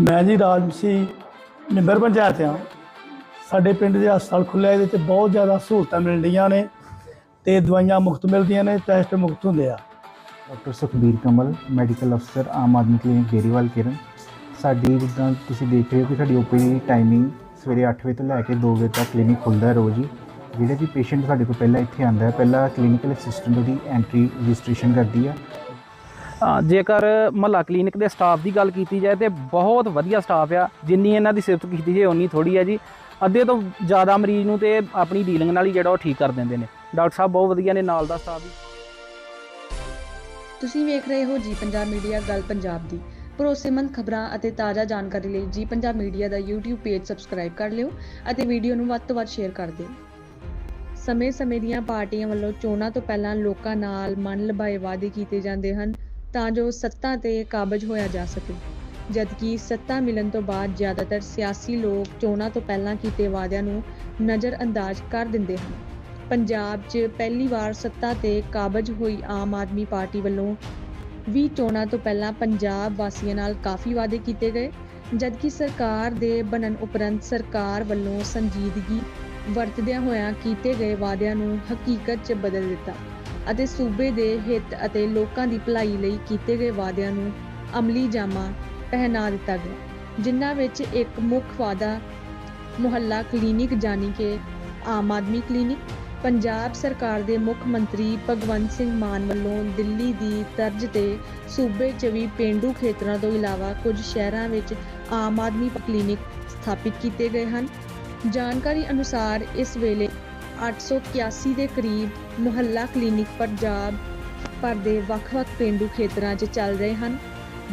ਮੈਂ ਜੀ ਰਾਜਮਸੀ ਨਿੰਬਰ ਪੰਚਾਇਤ ਆ ਸਾਡੇ ਪਿੰਡ ਦੇ ਹਸਪਤਾਲ ਖੁੱਲ੍ਹਿਆ ਇਹਦੇ 'ਚ ਬਹੁਤ ਜ਼ਿਆਦਾ ਸਹੂਲਤਾਂ ਮਿਲ ਰਹੀਆਂ ਨੇ ਤੇ ਦਵਾਈਆਂ ਮੁਫਤ ਮਿਲਦੀਆਂ ਨੇ, ਟੈਸਟ ਮੁਫਤ ਹੁੰਦੇ ਆ। ਡਾਕਟਰ ਸੁਖਬੀਰ ਕਮਲ, ਮੈਡੀਕਲ ਅਫਸਰ, ਆਮ ਆਦਮੀ ਕਲੀਨਿਕ ਗੇਰੀਵਾਲ ਕਿਰਨ। ਸਾਡੀ ਜਿੱਦਾਂ ਤੁਸੀਂ ਦੇਖ ਰਹੇ ਹੋ ਕਿ ਸਾਡੀ ਓਪੀਡੀ ਦੀ ਟਾਈਮਿੰਗ ਸਵੇਰੇ 8 ਵਜੇ ਤੋਂ ਲੈ ਕੇ 2 ਵਜੇ ਤੱਕ ਕਲੀਨਿਕ ਖੁੱਲਦਾ ਹੈ ਰੋਜ਼ ਹੀ। ਜਿਹੜੇ ਵੀ ਪੇਸ਼ੈਂਟ ਸਾਡੇ ਕੋਲ ਪਹਿਲਾਂ ਇੱਥੇ ਆਂਦਾ ਹੈ, ਪਹਿਲਾਂ ਕਲੀਨਿਕਲ ਅਸਿਸਟੈਂਟ ਉਹਦੀ ਐਂਟਰੀ ਰਜਿਸਟ੍ਰੇਸ਼ਨ ਕਰਦੀ ਆ। ਜੇਕਰ ਮਹੱਲਾ ਕਲੀਨਿਕ ਦੇ ਸਟਾਫ ਦੀ ਗੱਲ ਕੀਤੀ ਜਾਏ ਤੇ ਬਹੁਤ ਵਧੀਆ ਸਟਾਫ ਆ, ਜਿੰਨੀ ਇਹਨਾਂ ਦੀ ਸਿਫਤ ਕੀਤੀ ਜਾਏ ਉਨੀ ਥੋੜੀ ਆ ਜੀ। ਅੱਧੇ ਤੋਂ ਜ਼ਿਆਦਾ ਮਰੀਜ਼ ਨੂੰ ਤੇ ਆਪਣੀ ਡੀਲਿੰਗ ਨਾਲ ਹੀ ਜਿਹੜਾ ਉਹ ਠੀਕ ਕਰ ਦਿੰਦੇ ਨੇ। ਡਾਕਟਰ ਸਾਹਿਬ ਬਹੁਤ ਵਧੀਆ ਨੇ ਨਾਲ ਦਾ ਸਟਾਫ ਵੀ। ਤੁਸੀਂ ਵੇਖ ਰਹੇ ਹੋ ਜੀ ਪੰਜਾਬ ਮੀਡੀਆ, ਗੱਲ ਪੰਜਾਬ ਦੀ। ਭਰੋਸੇਮੰਦ ਖਬਰਾਂ ਅਤੇ ਤਾਜ਼ਾ ਜਾਣਕਾਰੀ ਲਈ ਜੀ ਪੰਜਾਬ ਮੀਡੀਆ ਦਾ YouTube ਪੇਜ ਸਬਸਕ੍ਰਾਈਬ ਕਰ ਲਿਓ ਅਤੇ ਵੀਡੀਓ ਨੂੰ ਵੱਧ ਤੋਂ ਵੱਧ ਸ਼ੇਅਰ ਕਰ ਦਿਓ। ਸਮੇਂ-ਸਮੇਂ ਦੀਆਂ ਪਾਰਟੀਆਂ ਵੱਲੋਂ ਚੋਣਾਂ ਤੋਂ ਪਹਿਲਾਂ ਲੋਕਾਂ ਨਾਲ ਮਨ ਲਭਾਏ ਵਾਅਦੇ ਕੀਤੇ ਜਾਂਦੇ ਹਨ। ਤਾਂ ਜੋ ਸੱਤਾ ਤੇ ਕਾਬਜ ਹੋਇਆ ਜਾ ਸਕੇ। ਜਦਕਿ ਸੱਤਾ ਮਿਲਣ ਤੋਂ ਬਾਅਦ ਜ਼ਿਆਦਾਤਰ ਸਿਆਸੀ ਲੋਕ ਚੋਣਾਂ ਤੋਂ ਪਹਿਲਾਂ ਕੀਤੇ ਵਾਅਦਿਆਂ ਨੂੰ ਨਜ਼ਰਅੰਦਾਜ਼ ਕਰ ਦਿੰਦੇ ਹਨ। ਪੰਜਾਬ 'ਚ ਪਹਿਲੀ ਵਾਰ ਸੱਤਾ ਤੇ ਕਾਬਜ ਹੋਈ ਆਮ ਆਦਮੀ ਪਾਰਟੀ ਵੱਲੋਂ ਵੀ ਚੋਣਾਂ ਤੋਂ ਪਹਿਲਾਂ ਪੰਜਾਬ ਵਾਸੀਆਂ ਨਾਲ ਕਾਫੀ ਵਾਅਦੇ ਕੀਤੇ ਗਏ, ਜਦਕਿ ਸਰਕਾਰ ਦੇ ਬਣਨ ਉਪਰੰਤ ਸਰਕਾਰ ਵੱਲੋਂ ਸੰਜੀਦਗੀ ਵਰਤਦਿਆਂ ਹੋਇਆਂ ਕੀਤੇ ਗਏ ਵਾਅਦਿਆਂ ਨੂੰ ਹਕੀਕਤ 'ਚ ਬਦਲ ਦਿੱਤਾ। ਅਤੇ ਸੂਬੇ ਦੇ ਹਿੱਤ ਅਤੇ ਲੋਕਾਂ ਦੀ ਭਲਾਈ ਲਈ ਕੀਤੇ ਗਏ ਵਾਅਦਿਆਂ ਨੂੰ ਅਮਲੀ ਜਾਮਾ ਪਹਿਨਾ ਦਿੱਤਾ ਗਿਆ, ਜਿਨ੍ਹਾਂ ਵਿੱਚ ਇੱਕ ਮੁੱਖ ਵਾਅਦਾ ਮੁਹੱਲਾ ਕਲੀਨਿਕ ਜਾਨੀ ਕਿ ਆਮ ਆਦਮੀ ਕਲੀਨਿਕ, ਪੰਜਾਬ ਸਰਕਾਰ ਦੇ ਮੁੱਖ ਮੰਤਰੀ ਭਗਵੰਤ ਸਿੰਘ ਮਾਨ ਵੱਲੋਂ ਦਿੱਲੀ ਦੀ ਤਰਜ਼ ਤੇ ਸੂਬੇ 'ਚ ਵੀ ਪੇਂਡੂ ਖੇਤਰਾਂ ਤੋਂ ਇਲਾਵਾ ਕੁਝ ਸ਼ਹਿਰਾਂ ਵਿੱਚ ਆਮ ਆਦਮੀ ਕਲੀਨਿਕ ਸਥਾਪਿਤ ਕੀਤੇ ਗਏ ਹਨ। ਜਾਣਕਾਰੀ ਅਨੁਸਾਰ ਇਸ ਵੇਲੇ 881 ਦੇ ਕਰੀਬ ਮੁਹੱਲਾ ਕਲੀਨਿਕ ਪੰਜਾਬ ਭਰ ਦੇ ਵੱਖ-ਵੱਖ ਪੇਂਡੂ ਖੇਤਰਾਂ 'ਚ ਚੱਲ ਰਹੇ ਹਨ,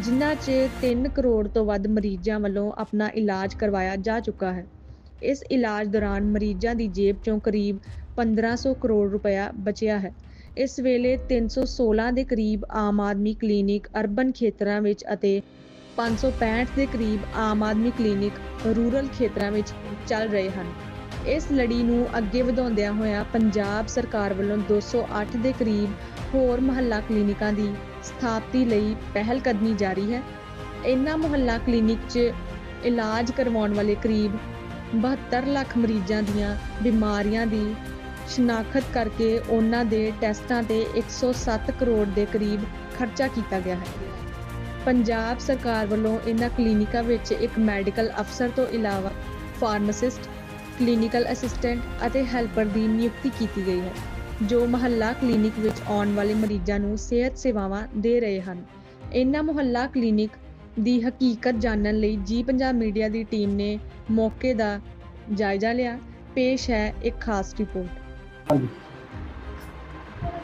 ਜਿਨ੍ਹਾਂ 'ਚ 3 ਕਰੋੜ ਤੋਂ ਵੱਧ ਮਰੀਜ਼ਾਂ ਵੱਲੋਂ ਆਪਣਾ ਇਲਾਜ ਕਰਵਾਇਆ ਜਾ ਚੁੱਕਾ ਹੈ। ਇਸ ਇਲਾਜ ਦੌਰਾਨ ਮਰੀਜ਼ਾਂ ਦੀ ਜੇਬ 'ਚੋਂ ਕਰੀਬ 1500 ਕਰੋੜ ਰੁਪਇਆ ਬਚਿਆ ਹੈ। ਇਸ ਵੇਲੇ 316 ਦੇ ਕਰੀਬ ਆਮ ਆਦਮੀ ਕਲੀਨਿਕ ਅਰਬਨ ਖੇਤਰਾਂ ਵਿੱਚ ਅਤੇ 565 ਦੇ ਕਰੀਬ ਆਮ ਆਦਮੀ ਕਲੀਨਿਕ ਰੂਰਲ ਖੇਤਰਾਂ ਵਿੱਚ ਚੱਲ ਰਹੇ ਹਨ। ਇਸ ਲੜੀ ਨੂੰ ਅੱਗੇ ਵਧਾਉਂਦਿਆਂ ਹੋਇਆਂ ਪੰਜਾਬ ਸਰਕਾਰ ਵੱਲੋਂ 208 ਦੇ ਕਰੀਬ ਹੋਰ ਮੁਹੱਲਾ ਕਲੀਨਿਕਾਂ ਦੀ ਸਥਾਪਤੀ ਲਈ ਪਹਿਲ ਕਦਮੀ ਜਾਰੀ ਹੈ। ਇਨ੍ਹਾਂ ਮੁਹੱਲਾ ਕਲੀਨਿਕ 'ਚ ਇਲਾਜ ਕਰਵਾਉਣ ਵਾਲੇ ਕਰੀਬ 72 ਲੱਖ ਮਰੀਜ਼ਾਂ ਦੀਆਂ ਬਿਮਾਰੀਆਂ ਦੀ ਸ਼ਨਾਖਤ ਕਰਕੇ ਉਹਨਾਂ ਦੇ ਟੈਸਟਾਂ ਤੇ 107 ਕਰੋੜ ਦੇ ਕਰੀਬ ਖਰਚਾ ਕੀਤਾ ਗਿਆ ਹੈ। ਪੰਜਾਬ ਸਰਕਾਰ ਵੱਲੋਂ ਇਹਨਾਂ ਕਲੀਨਿਕਾਂ ਵਿੱਚ ਇੱਕ ਮੈਡੀਕਲ ਅਫਸਰ ਤੋਂ ਇਲਾਵਾ ਫਾਰਮਾਸਿਸਟ ਕਲੀਨਿਕਲ ਅਸਿਸਟੈਂਟ ਅਤੇ ਹੈਲਪਰ ਦੀ ਨਿਯੁਕਤੀ ਕੀਤੀ ਗਈ ਹੈ, ਜੋ ਮੁਹੱਲਾ ਕਲੀਨਿਕ ਵਿੱਚ ਆਉਣ ਵਾਲੇ ਮਰੀਜ਼ਾਂ ਨੂੰ ਸਿਹਤ ਸੇਵਾਵਾਂ ਦੇ ਰਹੇ ਹਨ। ਇਹਨਾਂ ਮੁਹੱਲਾ ਕਲੀਨਿਕ ਦੀ ਹਕੀਕਤ ਜਾਣਨ ਲਈ ਜੀ ਪੰਜਾਬ ਮੀਡੀਆ ਦੀ ਟੀਮ ਨੇ ਮੌਕੇ ਦਾ ਜਾਇਜ਼ਾ ਲਿਆ। ਪੇਸ਼ ਹੈ ਇੱਕ ਖਾਸ ਰਿਪੋਰਟ।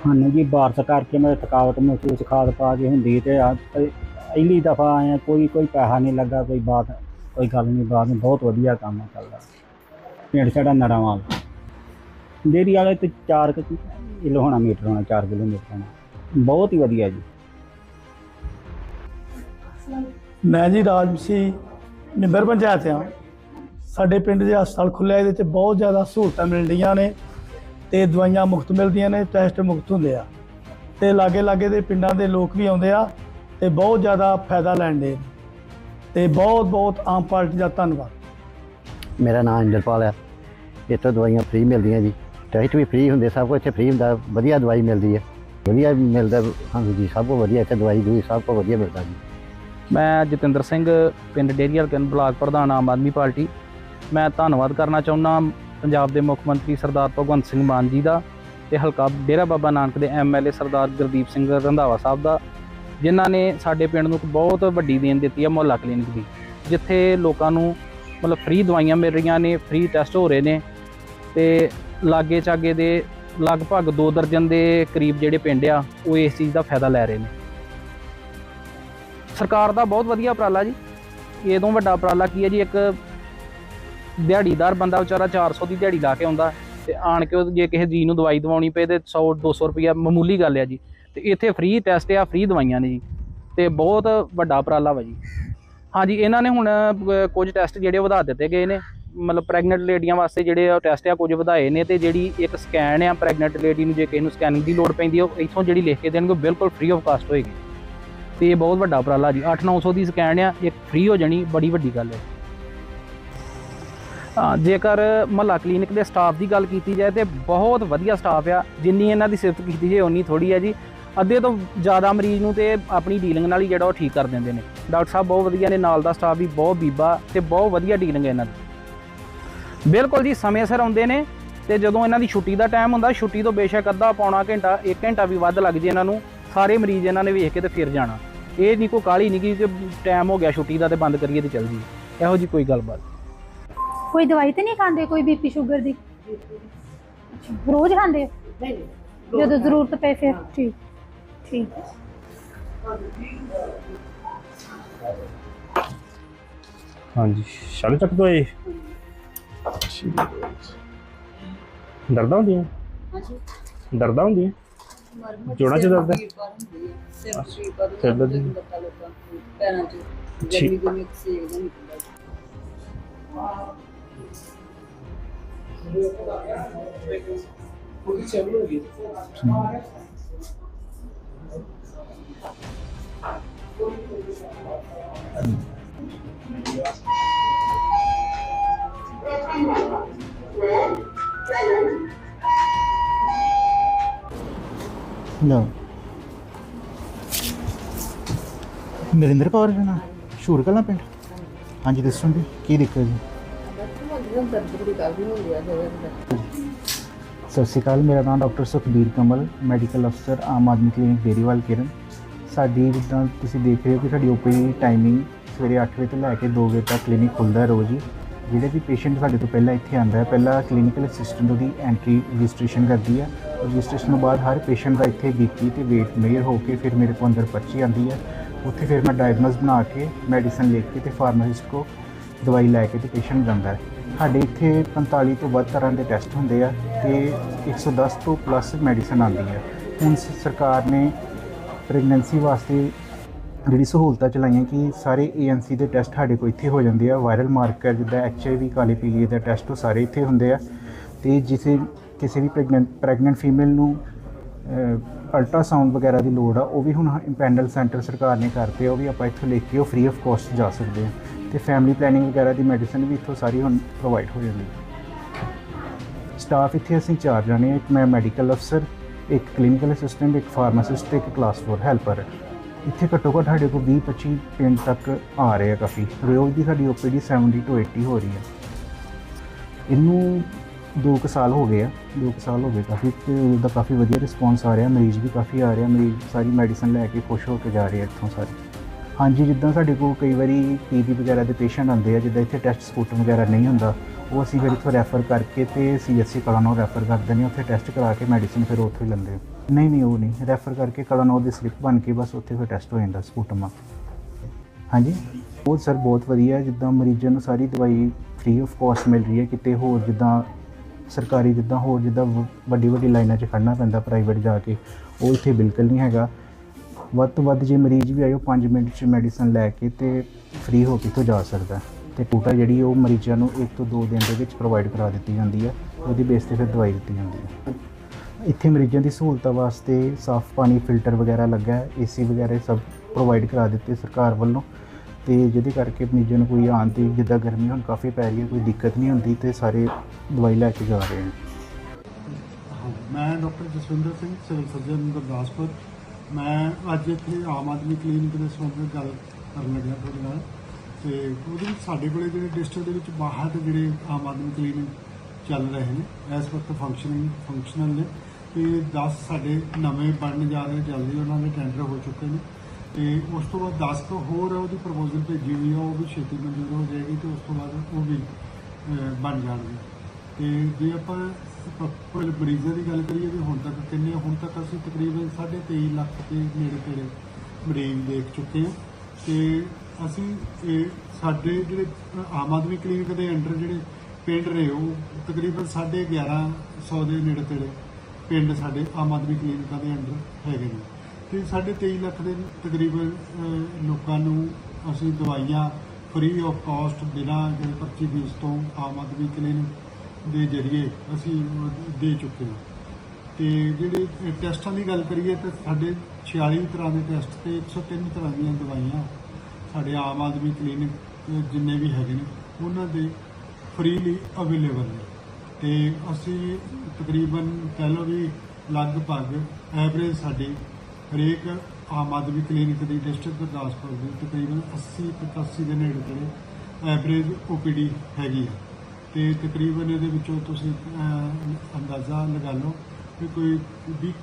ਸਾਨੂੰ ਜੀ, ਬਾਰਸ ਕਰਕੇ ਮੈਂ ਥਕਾਵਟ ਮਹਿਸੂਸ ਖਾਦ ਪਾ ਕੇ ਹੁੰਦੀ ਤੇ ਪਹਿਲੀ ਦਫਾ ਆਏ ਕੋਈ ਕੋਈ ਪੈਸਾ ਨਹੀਂ ਲੱਗਾ, ਕੋਈ ਬਾਤ ਕੋਈ ਗੱਲ ਨਹੀਂ ਬਾਤ ਬਹੁਤ ਵਧੀਆ ਕੰਮ ਚੱਲਦਾ। ਪਿੰਡ ਸਾਡਾ ਨਰਾਵਾਲ ਡੇਰੀ ਵਾਲੇ ਤੇ 4 ਕਿਲੋ ਹੋਣਾ, ਮੀਟਰ ਹੋਣਾ 4 ਕਿਲੋਮੀਟਰ ਹੋਣਾ। ਬਹੁਤ ਹੀ ਵਧੀਆ ਜੀ। ਮੈਂ ਜੀ ਰਾਜਮਸੀ ਨਿੰਬਰ ਪੰਚਾਇਤ ਆ। ਸਾਡੇ ਪਿੰਡ ਦੇ ਹਸਪਤਾਲ ਖੁੱਲ੍ਹਿਆ ਇਹਦੇ 'ਚ ਬਹੁਤ ਜ਼ਿਆਦਾ ਸਹੂਲਤਾਂ ਮਿਲ ਰਹੀਆਂ ਨੇ ਤੇ ਦਵਾਈਆਂ ਮੁਫਤ ਮਿਲਦੀਆਂ ਨੇ, ਟੈਸਟ ਮੁਫਤ ਹੁੰਦੇ ਆ। ਤੇ ਲਾਗੇ ਲਾਗੇ ਦੇ ਪਿੰਡਾਂ ਦੇ ਲੋਕ ਵੀ ਆਉਂਦੇ ਆ ਤੇ ਬਹੁਤ ਜ਼ਿਆਦਾ ਫਾਇਦਾ ਲੈਂਦੇ ਨੇ। ਤੇ ਬਹੁਤ ਬਹੁਤ ਆਮ ਪਾਰਟੀ ਦਾ ਧੰਨਵਾਦ। ਮੇਰਾ ਨਾਮ ਇੰਦਰਪਾਲ ਹੈ ਇੱਥੋਂ ਦਵਾਈਆਂ ਫ੍ਰੀ ਮਿਲਦੀਆਂ ਜੀ। ਟੈਸਟ ਵੀ ਫ੍ਰੀ ਹੁੰਦੇ, ਸਭ ਕੁਝ ਇੱਥੇ ਫ੍ਰੀ ਹੁੰਦਾ, ਵਧੀਆ ਦਵਾਈ ਮਿਲਦੀ ਹੈ ਵਧੀਆ ਮਿਲਦਾ, ਹਾਂਜੀ ਜੀ, ਸਭ ਤੋਂ ਵਧੀਆ, ਇੱਥੇ ਦਵਾਈ ਦੂਈ ਸਭ ਤੋਂ ਵਧੀਆ ਮਿਲਦਾ ਜੀ। ਮੈਂ ਜਤਿੰਦਰ ਸਿੰਘ, ਪਿੰਡ ਡੇਰੀਅਲ ਕਨ ਬਲਾਕ ਪ੍ਰਧਾਨ ਆਮ ਆਦਮੀ ਪਾਰਟੀ। ਮੈਂ ਧੰਨਵਾਦ ਕਰਨਾ ਚਾਹੁੰਦਾ ਪੰਜਾਬ ਦੇ ਮੁੱਖ ਮੰਤਰੀ ਸਰਦਾਰ ਭਗਵੰਤ ਸਿੰਘ ਮਾਨ ਜੀ ਦਾ ਤੇ ਹਲਕਾ ਡੇਰਾ ਬਾਬਾ ਨਾਨਕ ਦੇ ਐਮਐਲਏ ਸਰਦਾਰ ਗੁਰਦੀਪ ਸਿੰਘ ਰੰਧਾਵਾ ਸਾਹਿਬ ਦਾ, ਜਿਨ੍ਹਾਂ ਨੇ ਸਾਡੇ ਪਿੰਡ ਨੂੰ ਇੱਕ ਬਹੁਤ ਵੱਡੀ ਦੇਣ ਦਿੱਤੀ ਹੈ ਮੁਹੱਲਾ ਕਲੀਨਿਕ ਦੀ, ਜਿੱਥੇ ਲੋਕਾਂ ਨੂੰ ਮਤਲਬ ਫ੍ਰੀ ਦਵਾਈਆਂ ਮਿਲ ਰਹੀਆਂ ਨੇ ਫ੍ਰੀ ਟੈਸਟ ਹੋ ਰਹੇ ਨੇ ਤੇ ਲਾਗੇ ਚਾਗੇ ਦੇ ਲਗਭਗ 2 ਦਰਜਨ ਦੇ ਕਰੀਬ ਜਿਹੜੇ ਪਿੰਡ ਆ, ਉਹ ਇਸ ਚੀਜ਼ ਦਾ ਫਾਇਦਾ ਲੈ ਰਹੇ ਨੇ। ਸਰਕਾਰ ਦਾ ਬਹੁਤ ਵਧੀਆ ਉਪਰਾਲਾ ਜੀ। ਇਹ ਤੋਂ ਵੱਡਾ ਉਪਰਾਲਾ ਕੀ ਹੈ ਜੀ? ਇੱਕ ਦਿਹਾੜੀਦਾਰ ਬੰਦਾ ਵਿਚਾਰਾ 400 ਦੀ ਦਿਹਾੜੀ ਲਾ ਕੇ ਆਉਂਦਾ ਤੇ ਆਣ ਕੇ ਉਹ ਜੇ ਕਿਸੇ ਜੀ ਨੂੰ ਦਵਾਈ ਦਵਾਉਣੀ ਪਏ ਤੇ 100 200 ਰੁਪਇਆ ਮਾਮੂਲੀ ਗੱਲ ਆ ਜੀ। ਤੇ ਇੱਥੇ ਫ੍ਰੀ ਟੈਸਟ ਆ ਫ੍ਰੀ ਦਵਾਈਆਂ ਨੇ ਜੀ। ਤੇ ਬਹੁਤ ਵੱਡਾ ਉਪਰਾਲਾ ਵਾ ਜੀ। ਹਾਂਜੀ, ਇਹਨਾਂ ਨੇ ਹੁਣ ਕੁਝ ਟੈਸਟ ਜਿਹੜੇ ਵਧਾ ਦਿੱਤੇ ਗਏ ਨੇ। ਮਤਲਬ ਪ੍ਰੈਗਨੈਂਟ ਲੇਡੀਆਂ ਵਾਸਤੇ ਜਿਹੜੇ ਆ ਟੈਸਟ ਆ, ਕੁਝ ਵਧਾਏ ਨੇ ਤੇ ਜਿਹੜੀ ਇੱਕ ਸਕੈਨ ਆ ਪ੍ਰੈਗਨੈਂਟ ਲੇਡੀ ਨੂੰ, ਜੇ ਕਿਸੇ ਨੂੰ ਸਕੈਨਿੰਗ ਦੀ ਲੋੜ ਪੈਂਦੀ ਆ, ਉਹ ਇੱਥੋਂ ਜਿਹੜੀ ਲਿਖ ਕੇ ਦੇਣਗੇ ਬਿਲਕੁਲ ਫ੍ਰੀ ਆਫ ਕਾਸਟ ਹੋਏਗੀ। ਤੇ ਇਹ ਬਹੁਤ ਵੱਡਾ ਉਪਰਾਲਾ ਜੀ। 8-900 ਦੀ ਸਕੈਨ ਆ, ਇੱਕ ਫ੍ਰੀ ਹੋ ਜਾਣੀ, ਬੜੀ ਵੱਡੀ ਗੱਲ ਹੈ। ਹਾਂ, ਜੇਕਰ ਮਹੱਲਾ ਕਲੀਨਿਕ ਦੇ ਸਟਾਫ ਦੀ ਗੱਲ ਕੀਤੀ ਜਾਏ ਤੇ ਬਹੁਤ ਵਧੀਆ ਸਟਾਫ ਆ, ਜਿੰਨੀ ਇਹਨਾਂ ਦੀ ਸਿਫਤ ਕੀਤੀ ਜਾਏ ਉਨੀ ਥੋੜੀ ਹੈ ਜੀ। ਅੱਧੇ ਤੋਂ ਜ਼ਿਆਦਾ ਮਰੀਜ਼ ਨੂੰ ਤੇ ਆਪਣੀ ਡੀਲਿੰਗ ਨਾਲ ਹੀ ਜਿਹੜਾ ਉਹ ਠੀਕ ਕਰ ਦਿੰਦੇ ਨੇ। ਡਾਕਟਰ ਸਾਹਿਬ ਬਹੁਤ ਵਧੀਆ ਨੇ ਨਾਲ ਦਾ ਸਟਾਫ ਵੀ ਬਹੁਤ ਬੀਬਾ ਤੇ ਬਹੁਤ ਵਧੀਆ ਡੀਲਿੰਗ ਹੈ ਇਹਨਾਂ ਦੀ। ਬਿਲਕੁਲ ਜੀ ਸਮੇਂ ਸਿਰ ਆਉਂਦੇ ਨੇ ਤੇ ਜਦੋਂ ਇਹਨਾਂ ਦੀ ਛੁੱਟੀ ਦਾ ਟਾਈਮ ਹੁੰਦਾ ਛੁੱਟੀ ਤੋਂ ਬੇਸ਼ੱਕ ਅੱਧਾ ਪੌਣਾ ਘੰਟਾ 1 ਘੰਟਾ ਵੀ ਵੱਧ ਲੱਗ ਜੇ ਇਹਨਾਂ ਨੂੰ ਸਾਰੇ ਮਰੀਜ਼ ਇਹਨਾਂ ਨੇ ਵੇਖ ਕੇ ਤੇ ਫਿਰ ਜਾਣਾ। ਇਹ ਨਹੀਂ ਕੋਈ ਕਾਹਲੀ ਨਹੀਂ ਕਿ ਟਾਈਮ ਹੋ ਗਿਆ ਛੁੱਟੀ ਦਾ ਤੇ ਬੰਦ ਕਰੀਏ ਤੇ ਚੱਲ ਜੀ। ਇਹੋ ਜੀ ਕੋਈ ਗੱਲਬਾਤ। ਕੋਈ ਦਵਾਈ ਤੇ ਨਹੀਂ ਖਾਂਦੇ ਕੋਈ ਬੀਪੀ ਸ਼ੂਗਰ ਦੀ? ਰੋਜ਼ ਖਾਂਦੇ? ਨਹੀਂ ਜਦੋਂ ਜ਼ਰੂਰਤ ਪਏ ਫਿਰ ਠੀਕ। ਠੀਕ। ਹਾਂਜੀ ਛਾਲੇ ਚੱਕ ਤੋਂ ਆਏ ਦਰਦਾਂ ਹੁੰਦੀਆਂ? ਦਰਦਾਂ ਹੁੰਦੀਆਂ? ਜੋੜਾਂ 'ਚ ਦਰਦ? ਹੈ। ਸਿਰ ਦਰਦ ਹੈ। ਪੈਰਾਂ 'ਚ। ਠੀਕ। ਗਰਮੀ ਗਰਮੀ ਸੇਕ ਦਾ ਨਿਕਲਦਾ ਲਓ ਨਰਿੰਦਰ ਕੌਰ ਜੀ ਨਾ, ਸ਼ੂਰ ਕਲਾਂ ਪਿੰਡ। ਹਾਂਜੀ, ਦੱਸੋ ਜੀ, ਕੀ ਦਿੱਕਤ ਜੀ? ਸਤਿ ਸ਼੍ਰੀ ਅਕਾਲ, ਮੇਰਾ ਨਾਮ ਡਾਕਟਰ ਸੁਖਬੀਰ ਕਮਲ, ਮੈਡੀਕਲ ਅਫਸਰ, ਆਮ ਆਦਮੀ ਕਲੀਨਿਕ ਡੇਰੀਵਾਲ ਕਿਰਨ। ਸਾਡੀ ਜਿੱਦਾਂ ਤੁਸੀਂ ਦੇਖ ਰਹੇ ਹੋ ਕਿ ਸਾਡੀ ਓਪੀਡੀ ਟਾਈਮਿੰਗ ਸਵੇਰੇ 8 ਵਜੇ ਤੋਂ ਲੈ ਕੇ 2 ਵਜੇ ਤੱਕ ਕਲੀਨਿਕ ਖੁੱਲਦਾ ਰੋਜ਼ ਹੀ ਜਿਹੜੇ ਵੀ ਪੇਸ਼ੈਂਟ ਸਾਡੇ ਤੋਂ ਪਹਿਲਾਂ ਇੱਥੇ ਆਉਂਦਾ ਹੈ। ਪਹਿਲਾਂ ਕਲੀਨਿਕਲ ਅਸਿਸਟੈਂਟ ਉਹਦੀ ਐਂਟਰੀ ਰਜਿਸਟ੍ਰੇਸ਼ਨ ਕਰਦੀ ਹੈ। ਰਜਿਸਟ੍ਰੇਸ਼ਨ ਤੋਂ ਬਾਅਦ ਹਰ ਪੇਸ਼ੈਂਟ ਦਾ ਇੱਥੇ ਬੀਪੀ ਤੇ weight ਮੇਅਰ ਹੋ ਕੇ ਫਿਰ ਮੇਰੇ ਕੋਲ ਅੰਦਰ ਪਰਚੀ ਆਉਂਦੀ ਹੈ। ਉੱਥੇ ਫਿਰ ਮੈਂ ਡਾਇਗਨੋਸ ਬਣਾ ਕੇ ਮੈਡੀਸਨ ਲਿਖ ਕੇ ਤੇ ਫਾਰਮਾਸਿਸਟ ਕੋ ਦਵਾਈ ਲੈ ਕੇ ਤੇ ਪੇਸ਼ੈਂਟ ਜਾਂਦਾ ਹੈ। ਸਾਡੇ ਇੱਥੇ 45 ਤੋਂ ਵੱਧ ਤਰ੍ਹਾਂ ਦੇ ਟੈਸਟ ਹੁੰਦੇ ਆ ਤੇ 110 ਤੋਂ ਪਲੱਸ ਮੈਡੀਸਨ ਆਉਂਦੀ ਹੈ। ਹੁਣ ਸ- ਸਰਕਾਰ ਨੇ ਪ੍ਰੈਗਨੈਂਸੀ ਵਾਸਤੇ ਜਿਹੜੀ ਸਹੂਲਤਾਂ ਚਲਾਈਆਂ ਕਿ ਸਾਰੇ ਏਐਨਸੀ ਦੇ ਟੈਸਟ ਸਾਡੇ ਕੋਲ ਇੱਥੇ ਹੋ ਜਾਂਦੇ ਆ। ਵਾਇਰਲ ਮਾਰਕਰ ਜਿੱਦਾਂ ਐਚਆਈਵੀ ਕਾਲੇ ਪੀਲੀਏ ਦਾ ਟੈਸਟ ਉਹ ਸਾਰੇ ਇੱਥੇ ਹੁੰਦੇ ਆ। ਤੇ ਜਿਸੇ ਕਿਸੇ ਵੀ ਪ੍ਰੈਗਨੈਂਟ ਪ੍ਰੈਗਨੈਂਟ ਫੀਮੇਲ ਨੂੰ ਅਲਟਰਾਸਾਊਂਡ ਵਗੈਰਾ ਦੀ ਲੋੜ ਆ, ਉਹ ਵੀ ਹੁਣ ਇੰਪੈਂਡਲ ਸੈਂਟਰ ਸਰਕਾਰ ਨੇ ਕਰਤੇ ਆ, ਉਹ ਵੀ ਆਪਾਂ ਇੱਥੋਂ ਲੈ ਕੇ ਉਹ ਫ੍ਰੀ ਆਫ ਕਾਸਟ ਜਾ ਸਕਦੇ ਆ। ਤੇ ਫੈਮਿਲੀ ਪਲੈਨਿੰਗ ਵਗੈਰਾ ਦੀ ਮੈਡੀਸਨ ਵੀ ਇੱਥੋਂ ਸਾਰੀ ਹੁਣ ਪ੍ਰੋਵਾਈਡ ਹੋ ਜਾਂਦੀ ਹੈ ਸਟਾਫ ਇੱਥੇ ਅਸੀਂ ਚਾਰ ਜਾਣੇ ਆ, ਇੱਕ ਮੈਂ ਮੈਡੀਕਲ ਅਫਸਰ ਇੱਕ ਕਲੀਨਿਕਲ ਅਸਿਸਟੈਂਟ ਇੱਕ ਫਾਰਮਾਸਿਸਟ ਤੇ ਇੱਕ ਕਲਾਸ 4 ਹੈਲਪਰ ਇੱਥੇ ਘੱਟੋ ਘੱਟ ਸਾਡੇ ਕੋਲ 20 25 ਪਿੰਡ ਤੱਕ ਆ ਰਹੇ ਆ ਕਾਫੀ। ਰੋਜ਼ ਦੀ ਸਾਡੀ ਓਪੀਡੀ 70 ਤੋਂ 80 ਹੋ ਰਹੀ ਹੈ ਇਹਨੂੰ 2 ਕੁ ਸਾਲ ਹੋ ਗਏ ਆ। 2 ਕੁ ਸਾਲ ਹੋ ਗਏ ਕਾਫੀ। ਤੇ ਉਹਦਾ ਕਾਫੀ ਵਧੀਆ ਰਿਸਪੌਂਸ ਆ ਰਿਹਾ। ਮਰੀਜ਼ ਵੀ ਕਾਫੀ ਆ ਰਿਹਾ। ਮਰੀਜ਼ ਸਾਰੀ ਮੈਡੀਸਨ ਲੈ ਕੇ ਖੁਸ਼ ਹੋ ਕੇ ਜਾ ਰਹੇ ਆ ਇੱਥੋਂ ਸਾਰੇ। ਹਾਂਜੀ, ਜਿੱਦਾਂ ਸਾਡੇ ਕੋਲ ਕਈ ਵਾਰੀ ਪੀਬੀ ਵਗੈਰਾ ਦੇ ਪੇਸ਼ੈਂਟ ਆਉਂਦੇ ਆ, ਜਿੱਦਾਂ ਇੱਥੇ ਟੈਸਟ ਸਪੋਰਟ ਵਗੈਰਾ ਨਹੀਂ ਹੁੰਦਾ। ਉਹ ਅਸੀਂ ਫਿਰ ਇੱਥੋਂ ਰੈਫਰ ਕਰਕੇ ਤੇ ਸੀਐਸਸੀ ਕਲਾਨੌਰ ਰੈਫਰ ਕਰ ਦਿੰਦੇ ਹਾਂ। ਉੱਥੇ ਟੈਸਟ ਕਰਾ ਕੇ ਮੈਡੀਸਨ ਫਿਰ ਉੱਥੋਂ ਹੀ ਲੈਂਦੇ ਨਹੀਂ ਨਹੀਂ, ਉਹ ਨਹੀਂ। ਰੈਫਰ ਕਰਕੇ ਕਲਾਨੌਰ ਦੀ ਸਲਿੱਪ ਬਣ ਕੇ ਬਸ ਉੱਥੇ ਫਿਰ ਟੈਸਟ ਹੋ ਜਾਂਦਾ ਸਪੂਟਮਾ ਹਾਂਜੀ? ਉਹ ਸਰ ਬਹੁਤ ਵਧੀਆ, ਜਿੱਦਾਂ ਮਰੀਜ਼ਾਂ ਨੂੰ ਸਾਰੀ ਦਵਾਈ ਫ੍ਰੀ ਆਫ ਕਾਸਟ ਮਿਲ ਰਹੀ ਹੈ। ਕਿਤੇ ਹੋਰ ਜਿੱਦਾਂ ਸਰਕਾਰੀ ਜਿੱਦਾਂ ਹੋਰ ਜਿੱਦਾਂ ਵੱਡੀ ਵੱਡੀ ਲਾਈਨਾਂ 'ਚ ਖੜਨਾ ਪੈਂਦਾ ਪ੍ਰਾਈਵੇਟ ਜਾ ਕੇ, ਉਹ ਇੱਥੇ ਬਿਲਕੁਲ ਨਹੀਂ ਹੈਗਾ। ਵੱਧ ਤੋਂ ਵੱਧ ਜੇ ਮਰੀਜ਼ ਵੀ ਆਇਓ 5 ਮਿੰਟ 'ਚ ਮੈਡੀਸਨ ਲੈ ਕੇ ਤੇ ਫ੍ਰੀ ਹੋ ਕੇ ਤੋਂ ਜਾ ਸਕਦਾ। ਤੇ ਟੂਟਾ ਜਿਹੜੀ ਉਹ ਮਰੀਜ਼ਾਂ ਨੂੰ 1 ਤੋਂ 2 ਦਿਨ ਦੇ ਵਿੱਚ ਪ੍ਰੋਵਾਈਡ ਕਰਾ ਦਿੱਤੀ ਜਾਂਦੀ ਹੈ। ਉਹਦੀ ਬੇਸ ਤੇ ਫਿਰ ਦਵਾਈ ਦਿੱਤੀ ਜਾਂਦੀ ਹੈ। ਇੱਥੇ ਮਰੀਜ਼ਾਂ ਦੀ ਸਹੂਲਤਾਂ ਵਾਸਤੇ ਸਾਫ਼ ਪਾਣੀ ਫਿਲਟਰ ਵਗੈਰਾ ਲੱਗਾ ਹੈ। ਏਸੀ ਵਗੈਰਾ ਸਭ ਪ੍ਰੋਵਾਈਡ ਕਰਾ ਦਿੱਤੇ ਸਰਕਾਰ ਵੱਲੋਂ। ਤੇ ਜਿਹਦੇ ਕਰਕੇ ਮਰੀਜ਼ਾਂ ਨੂੰ ਕੋਈ ਆਉਣ ਦੀ, ਜਿੱਦਾਂ ਗਰਮੀ ਹੁਣ ਕਾਫੀ ਪੈ ਰਹੀ ਹੈ, ਕੋਈ ਦਿੱਕਤ ਨਹੀਂ ਹੁੰਦੀ ਤੇ ਸਾਰੇ ਦਵਾਈ ਲੈ ਕੇ ਜਾ ਰਹੇ ਨੇ ਮੈਂ doctor Jaswinder Singh, civil surgeon Gurdaspur. ਮੈਂ ਅੱਜ ਇੱਥੇ ਆਮ ਆਦਮੀ ਕਲੀਨਿਕ ਦੇ ਸੰਬੰਧ ਗੱਲ ਕਰਨ ਲੱਗਿਆ ਤੁਹਾਡੇ ਨਾਲ। ਤੇ ਉਹਦੇ ਵਿੱਚ ਸਾਡੇ ਕੋਲੇ ਜਿਹੜੇ ਡਿਸਟ੍ਰਿਕਟ ਦੇ ਵਿੱਚ ਬਾਹਰ ਜਿਹੜੇ ਆਮ ਆਦਮੀ ਕਲੀਨਿਕ ਚੱਲ ਰਹੇ ਨੇ, ਇਸ ਵਕਤ ਫੰਕਸ਼ਨਿੰਗ ਫੰਕਸ਼ਨਲ ਨੇ ਤੇ 10 ਸਾਡੇ ਨਵੇਂ ਬਣਨ ਜਾ ਰਹੇ, ਜਲਦੀ ਉਹਨਾਂ ਦੇ ਟੈਂਡਰ ਹੋ ਚੁੱਕੇ ਨੇ ਤੇ ਉਸ ਤੋਂ ਬਾਅਦ 10 ਤੋਂ ਹੋਰ ਉਹਦੀ ਪ੍ਰਪੋਜ਼ਲ ਭੇਜੀ ਹੋਈ ਆ, ਉਹ ਵੀ ਛੇਤੀ ਮਨਜ਼ੂਰ ਹੋ ਜਾਏਗੀ ਤੇ ਉਸ ਤੋਂ ਬਾਅਦ ਉਹ ਵੀ ਬਣ ਜਾਣਗੇ। ਤੇ ਜੇ ਆਪਾਂ ਕੋਈ ਮਰੀਜ਼ਾਂ ਦੀ ਗੱਲ ਕਰੀਏ ਵੀ ਹੁਣ ਤੱਕ ਕਿੰਨੇ, ਹੁਣ ਤੱਕ ਅਸੀਂ ਤਕਰੀਬਨ 23.5 ਲੱਖ ਦੇ ਨੇੜੇ ਤੇੜੇ ਮਰੀਜ਼ ਦੇਖ ਚੁੱਕੇ ਹਾਂ ਤੇ ਅਸੀਂ, ਇਹ ਸਾਡੇ ਜਿਹੜੇ ਆਮ ਆਦਮੀ ਕਲੀਨਿਕ ਦੇ ਅੰਡਰ ਜਿਹੜੇ ਪਿੰਡ ਰਹੇ ਉਹ ਤਕਰੀਬਨ 1150 ਦੇ ਨੇੜੇ ਤੇੜੇ ਪਿੰਡ ਸਾਡੇ ਆਮ ਆਦਮੀ ਕਲੀਨਿਕਾਂ ਦੇ ਅੰਡਰ ਹੈਗੇ ਨੇ। ਤੇ ਸਾਡੇ 23 ਲੱਖ ਦੇ ਤਕਰੀਬਨ ਲੋਕਾਂ ਨੂੰ ਅਸੀਂ ਦਵਾਈਆਂ ਫ੍ਰੀ ਆਫ ਕਾਸਟ ਬਿਨਾਂ ਜਿਹੜੇ ਪਰਚੀ ਫੀਸ ਤੋਂ ਆਮ ਆਦਮੀ ਕਲੀਨਿਕ ਦੇ ਜਰੀਏ ਅਸੀਂ ਦੇ ਚੁੱਕੇ ਹਾਂ। ਤੇ ਜਿਹੜੇ ਟੈਸਟਾਂ ਦੀ ਗੱਲ ਕਰੀਏ ਤਾਂ ਸਾਡੇ 46 ਤਰ੍ਹਾਂ ਦੇ ਟੈਸਟ ਤੇ 103 ਤਰ੍ਹਾਂ ਦੀਆਂ ਦਵਾਈਆਂ ਸਾਡੇ ਆਮ ਆਦਮੀ ਕਲੀਨਿਕ ਜਿੰਨੇ ਵੀ ਹੈਗੇ ਨੇ, ਉਹਨਾਂ ਦੇ ਫ੍ਰੀਲੀ ਅਵੇਲੇਬਲ ਨੇ। ਤੇ ਅਸੀਂ ਤਕਰੀਬਨ ਕਹਿ ਲਓ ਵੀ ਲਗਭਗ ਐਵਰੇਜ ਸਾਡੀ ਹਰੇਕ ਆਮ ਆਦਮੀ ਕਲੀਨਿਕ ਦੀ ਡਿਸਟ੍ਰਿਕਟ ਗੁਰਦਾਸਪੁਰ ਦੀ ਤਕਰੀਬਨ 80 85 ਦੇ ਨੇੜੇ ਤੇੜੇ ਐਵਰੇਜ ਓਪੀਡੀ ਹੈਗੀ ਆ। ਤੇ ਤਕਰੀਬਨ ਇਹਦੇ ਵਿੱਚੋਂ ਤੁਸੀਂ ਅੰਦਾਜ਼ਾ ਲਗਾ ਲਓ ਕਿ ਕੋਈ 20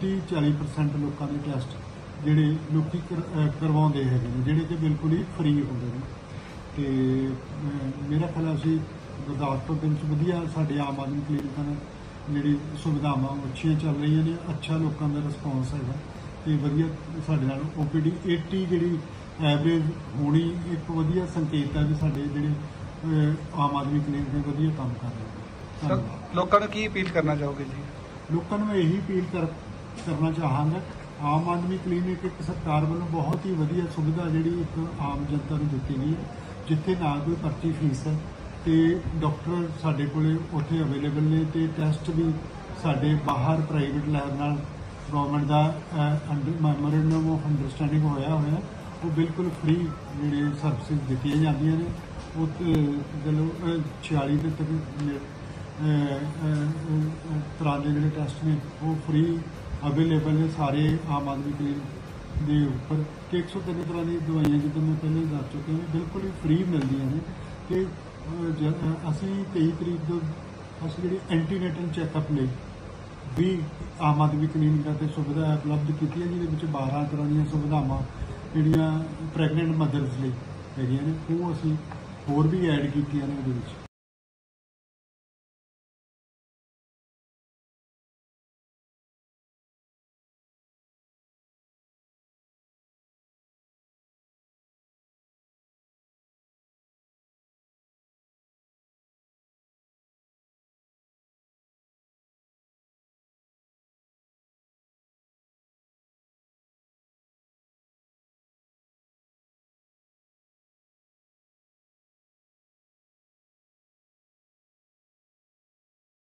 30-40% ਲੋਕਾਂ ਦੇ ਟੈਸਟ ਜਿਹੜੇ ਲੋਕੀ ਕਰਵਾਉਂਦੇ ਹੈਗੇ ਨੇ ਜਿਹੜੇ ਕਿ ਬਿਲਕੁਲ ਹੀ ਫ੍ਰੀ ਹੁੰਦੇ ਨੇ। ਤੇ ਮੇਰਾ ਖਿਆਲ ਅਸੀਂ ਗੁਰਦਾਸਪੁਰ ਦੇ ਵਿੱਚ ਵਧੀਆ ਸਾਡੇ ਆਮ ਆਦਮੀ ਕਲੀਨਿਕਾਂ ਨਾਲ ਜਿਹੜੀ ਸੁਵਿਧਾਵਾਂ ਅੱਛੀਆਂ ਚੱਲ ਰਹੀਆਂ ਨੇ ਅੱਛਾ ਲੋਕਾਂ ਦਾ ਰਿਸਪੌਂਸ ਹੈਗਾ। ਤੇ ਵਧੀਆ ਸਾਡੇ ਨਾਲ ਓਪੀਡੀ 80 ਜਿਹੜੀ ਐਵਰੇਜ ਹੋਣੀ ਇੱਕ ਵਧੀਆ ਸੰਕੇਤ ਹੈ ਵੀ ਸਾਡੇ ਜਿਹੜੇ ਆਮ ਆਦਮੀ ਕਲੀਨਿਕ ਨੇ ਵਧੀਆ ਕੰਮ ਕਰ ਰਹੇ ਨੇ। ਲੋਕਾਂ ਨੂੰ ਕੀ ਅਪੀਲ ਕਰਨਾ ਚਾਹੋਗੇ ਜੀ? ਲੋਕਾਂ ਨੂੰ ਮੈਂ ਇਹੀ ਅਪੀਲ ਕਰ ਕਰਨਾ ਚਾਹਾਂਗਾ ਆਮ ਆਦਮੀ ਕਲੀਨਿਕ ਇੱਕ ਸਰਕਾਰ ਵੱਲੋਂ ਬਹੁਤ ਹੀ ਵਧੀਆ ਸੁਵਿਧਾ ਜਿਹੜੀ ਇੱਕ ਆਮ ਜਨਤਾ ਨੂੰ ਦਿੱਤੀ ਗਈ ਹੈ, ਜਿੱਥੇ ਨਾ ਕੋਈ ਪਰਚੀ ਫੀਸ ਹੈ ਤੇ ਡਾਕਟਰ ਸਾਡੇ ਕੋਲੇ ਉੱਥੇ ਅਵੇਲੇਬਲ ਨੇ ਤੇ ਟੈਸਟ ਵੀ ਸਾਡੇ ਬਾਹਰ ਪ੍ਰਾਈਵੇਟ ਲੈਬ ਨਾਲ ਗਵਰਨਮੈਂਟ ਦਾ ਮੈਮੋਰੈਂਡਮ ਆਫ ਅੰਡਰਸਟੈਂਡਿੰਗ ਹੋਇਆ ਹੋਇਆ ਉਹ ਬਿਲਕੁਲ ਫ੍ਰੀ ਜਿਹੜੇ ਸਰਵਿਸਿਜ਼ ਦਿੱਤੀਆਂ ਜਾਂਦੀਆਂ ਨੇ। ਉਹ ਜਦੋਂ ਚਲੋ 46 ਦੇ ਤੱਕ ਤਰ੍ਹਾਂ ਦੇ ਜਿਹੜੇ ਟੈਸਟ ਨੇ, ਉਹ ਫ੍ਰੀ ਅਵੇਲੇਬਲ ਨੇ ਸਾਰੇ ਆਮ ਆਦਮੀ ਕਲੀਨਿਕ ਦੇ ਉੱਪਰ, ਕਿ 103 ਤਰ੍ਹਾਂ ਦੀਆਂ ਦਵਾਈਆਂ ਜਿੱਦਾਂ ਮੈਂ ਪਹਿਲਾਂ ਦੱਸ ਚੁੱਕਿਆ ਹਾਂ ਬਿਲਕੁਲ ਹੀ ਫ੍ਰੀ ਮਿਲਦੀਆਂ ਨੇ ਤੇ ਜ- ਅਸੀਂ 23 ਤਰੀਕ ਤੋਂ ਅਸੀਂ ਜਿਹੜੀ ਐਂਟੀਨੇਟਲ ਚੈੱਕਅਪ ਲਈ ਵੀ ਆਮ ਆਦਮੀ ਕਲੀਨਿਕਾਂ ਤੇ ਸੁਵਿਧਾ ਉਪਲਬਧ ਕੀਤੀ ਹੈ ਜਿਹਦੇ ਵਿੱਚ 12 ਤਰ੍ਹਾਂ ਦੀਆਂ ਸੁਵਿਧਾਵਾਂ ਜਿਹੜੀਆਂ ਪ੍ਰੈਗਨੈਂਟ ਮਦਰਸ ਲਈ ਹੈਗੀਆਂ ਨੇ, ਉਹ ਅਸੀਂ ਹੋਰ ਵੀ ਐਡ ਕੀਤੀਆਂ ਨੇ ਉਹਦੇ ਵਿੱਚ।